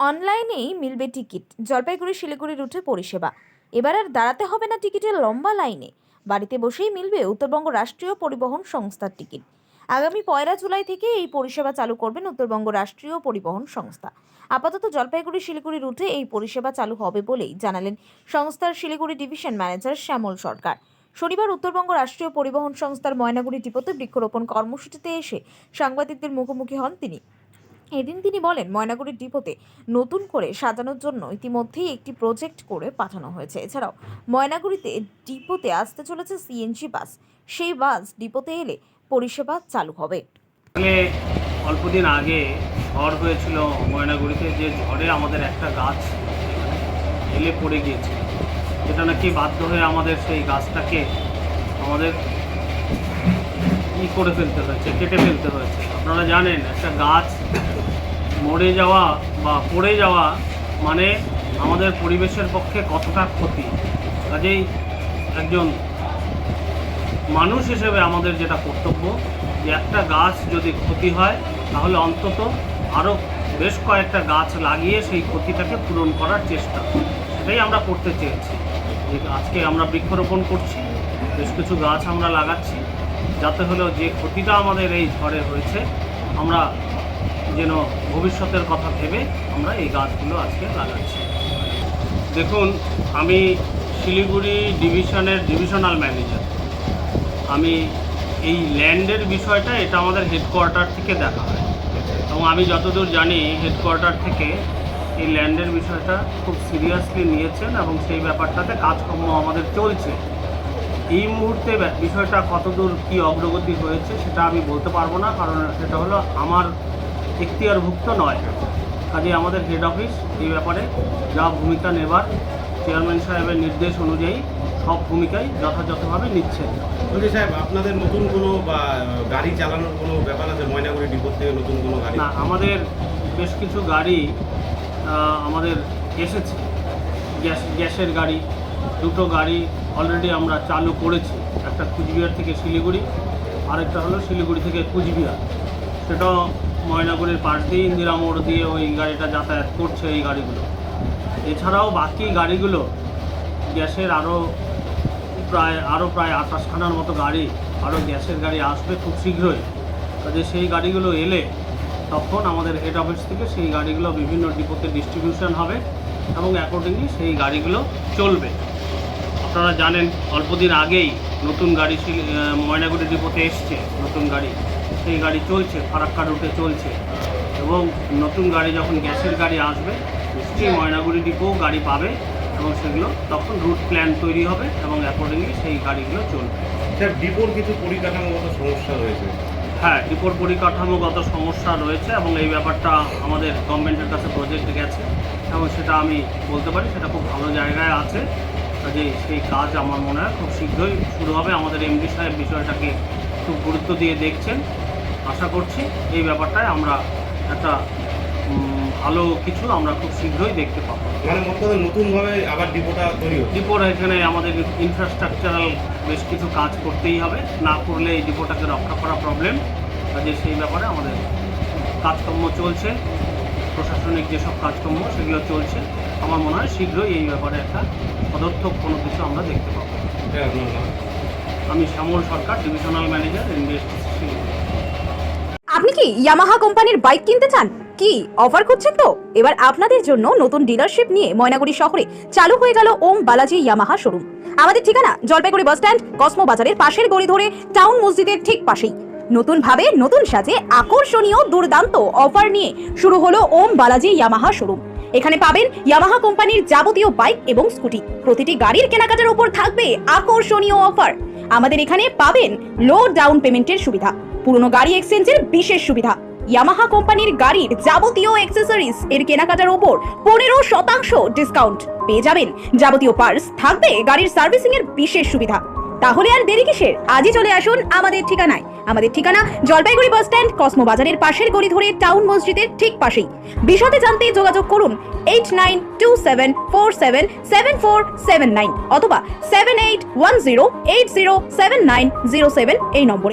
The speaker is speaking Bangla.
অনলাইনেই মিলবে টিকিট। জলপাইগুড়ি শিলিগুড়ি রুটে পরিষেবা। এবার আর দাঁড়াতে হবে না টিকিটের লম্বা লাইনে। বাড়িতে বসেই মিলবে উত্তরবঙ্গ রাষ্ট্রীয় পরিবহন সংস্থার টিকিট। আগামী পয়লা জুলাই থেকে এই পরিষেবা চালু করবেন উত্তরবঙ্গ রাষ্ট্রীয় পরিবহন সংস্থা। আপাতত জলপাইগুড়ি শিলিগুড়ি রুটে এই পরিষেবা চালু হবে বলেই জানালেন সংস্থার শিলিগুড়ি ডিভিশন ম্যানেজার শ্যামল সরকার। শনিবার উত্তরবঙ্গ রাষ্ট্রীয় পরিবহন সংস্থার ময়নাগুড়ি ডিপোতে বৃক্ষরোপণ কর্মসূচিতে এসে সাংবাদিকদের মুখোমুখি হন তিনি। এদিন তিনি বলেন ময়নাগুড়ি ডিপোতে নতুন করে সাজানোর জন্য ইতিমধ্যেই একটি প্রজেক্ট করে পাঠানো হয়েছে। এছাড়াও, ময়নাগুড়িতে ডিপোতে আসতে চলেছে সিএনজি বাস। সেই বাস ডিপোতে এলে পরিষেবা চালু হবে। অল্পদিন আগে ঝড় হয়েছিল ময়নাগুড়িতে, যে ঝড়ে আমাদের একটা গাছ এলে পড়ে গিয়েছে। যেটা নাকি বাধ্য হয়ে আমাদের সেই গাছটাকে আমাদের ই করে ফেলতে হয়েছে, কেটে ফেলতে হয়েছে। আপনারা জানেন, একটা গাছ মরে যাওয়া বা পড়ে যাওয়া মানে আমাদের পরিবেশের পক্ষে কতটা ক্ষতি। কাজেই একজন মানুষ হিসেবে আমাদের যেটা কর্তব্য, যে একটা গাছ যদি ক্ষতি হয়, তাহলে অন্তত আরও বেশ কয়েকটা গাছ লাগিয়ে সেই ক্ষতিটাকে পূরণ করার চেষ্টা। সেটাই আমরা করতে চেয়েছি। যে আজকে আমরা বৃক্ষরোপণ করছি, বেশ কিছু গাছ আমরা লাগাচ্ছি। যাতে হলো যে ক্ষতিটা আমাদের এই ঝড়ে হয়েছে, আমরা যেন ভবিষ্যতের কথা ভেবে আমরা এই গাছগুলো আজকে লাগাচ্ছি। দেখুন, আমি শিলিগুড়ি ডিভিশনের ডিভিশনাল ম্যানেজার। আমি এই ল্যান্ডের বিষয়টা, এটা আমাদের হেডকোয়ার্টার থেকে দেখা হয়। এবং আমি যতদূর জানি, হেডকোয়ার্টার থেকে এই ল্যান্ডের বিষয়টা খুব সিরিয়াসলি নিয়েছেন এবং সেই ব্যাপারটাতে কাজকর্ম আমাদের চলছে। এই মুহূর্তে বিষয়টা কতদূর কি অগ্রগতি হয়েছে, সেটা আমি বলতে পারব না, কারণ সেটা হলো আমার এখতিয়ারভুক্ত নয়। কাজে আমাদের হেড অফিস এই ব্যাপারে যা ভূমিকা নেবার চেয়ারম্যান সাহেবের নির্দেশ অনুযায়ী সব ভূমিকাই যথাযথভাবে নিচ্ছেন মন্ত্রী সাহেব আপনাদের নতুন কোনো বা গাড়ি চালানোর কোনো ব্যাপার আছে? ময়নাগুড়ি ডিপোর থেকে নতুন কোনো গাড়ি? না আমাদের বেশ কিছু গাড়ি আমাদের এসেছে। গ্যাস গ্যাসের গাড়ি দুটো গাড়ি অলরেডি আমরা চালু করেছি। একটা কুচবিহার থেকে শিলিগুড়ি আরেকটা হলো শিলিগুড়ি থেকে কুচবিহার। সেটাও ময়নাগুড়ির পাশ দিয়ে ইন্দিরা মোড় দিয়ে ওই গাড়িটা যাতায়াত করছে এই গাড়িগুলো। এছাড়াও বাকি গাড়িগুলো গ্যাসের আরও প্রায় আরও প্রায় আঠাশখানার মতো গাড়ি আরও গ্যাসের গাড়ি আসবে খুব শীঘ্রই। কাজে সেই গাড়িগুলো এলে তখন আমাদের হেড অফিস থেকে সেই গাড়িগুলো বিভিন্ন ডিপোতে ডিস্ট্রিবিউশন হবে এবং অ্যাকর্ডিংলি সেই গাড়িগুলো চলবে। আপনারা জানেন অল্পদিন আগেই নতুন গাড়ি শিল- ময়নাগুড়ি ডিপোতে এসছে নতুন গাড়ি। সেই গাড়ি চলছে ফারাক্কা রুটে চলছে। এবং নতুন গাড়ি যখন গ্যাসের গাড়ি আসবে নিশ্চয়ই ময়নাগুড়ি ডিপোও গাড়ি পাবে এবং সেগুলো তখন রুট প্ল্যান তৈরি হবে এবং অ্যাকর্ডিংলি সেই গাড়িগুলো চলবে। স্যার ডিপোর কিছু পরিকাঠামোগত সমস্যা রয়েছে। হ্যাঁ ডিপোর পরিকাঠামোগত সমস্যা রয়েছে এবং এই ব্যাপারটা আমাদের গভর্নমেন্টের কাছে প্রজেক্ট গেছে এবং সেটা আমি বলতে পারি সেটা খুব ভালো জায়গায় আছে। কাজে সেই কাজ আমার মনে হয় খুব শীঘ্রই শুরু হবে। আমাদের এমডি সাহেব বিষয়টাকে খুব গুরুত্ব দিয়ে দেখছেন। আশা করছি এই ব্যাপারটায় আমরা একটা ভালো কিছু আমরা খুব শীঘ্রই দেখতে পাবো। মানে নতুনভাবে আবার ডিপোটা তৈরি ডিপোর এখানে আমাদের ইনফ্রাস্ট্রাকচারাল বেশ কিছু কাজ করতেই হবে। না করলে এই ডিপোটাকে রক্ষা করা প্রবলেম কাজে সেই ব্যাপারে আমাদের কাজকর্ম চলছে। প্রশাসনিক যেসব কাজকর্ম সেগুলো চলছে। আমার মনে হয় শীঘ্রই এই ব্যাপারে একটা পদক্ষেপ কোনো কিছু আমরা দেখতে পাবো। নাম আমি শ্যামল সরকার ডিভিশনাল ম্যানেজার আপনি কি ইয়ামাহা কোম্পানির বাইক কিনতে চান? কি অফার করছেন তো? এবার আপনাদের জন্য নতুন ডিলারশিপ নিয়ে ময়নাগুড়ি শহরে চালু হয়ে গেল ওম বালাজি ইয়ামাহা শোরুম আমাদের ঠিকানা জলপাইগুড়ি বাস স্ট্যান্ড কসমো বাজারের পাশের গলি ধরে টাউন মসজিদের ঠিক পাশেই। নতুন ভাবে নতুন সাজে আকর্ষণীয় দুর্দান্ত অফার নিয়ে শুরু হলো ওম বালাজি ইয়ামাহা শোরুম এখানে পাবেন ইয়ামাহা কোম্পানির যাবতীয় বাইক এবং স্কুটি। প্রতিটি গাড়ির কেনাকাটার উপর থাকবে আকর্ষণীয় অফার। আমাদের এখানে পাবেন লো ডাউন পেমেন্টের সুবিধা, পুরনো গাড়ি এক্সচেঞ্জের বিশেষ সুবিধা। ইয়ামাহা কোম্পানির গাড়ির যাবতীয় অ্যাক্সেসরিজ এর কেনাকাটার ওপর পনেরো শতাংশ ডিসকাউন্ট পেয়ে যাবেন যাবতীয় পার্স থাকবে গাড়ির সার্ভিসিং এর বিশেষ সুবিধা। তাহলে আর দেরি কিসের? আজই চলে আসুন আমাদের ঠিকানায়। আমাদের ঠিকানা জলপাইগুড়ি বাস স্ট্যান্ড, কসমো বাজারের পাশের গলি ধরে টাউন মসজিদের ঠিক পাশেই। বিশদে জানতে যোগাযোগ করুন eight nine two seven four seven seven four seven nine অথবা seven eight one zero eight zero seven nine zero seven এই নম্বরে।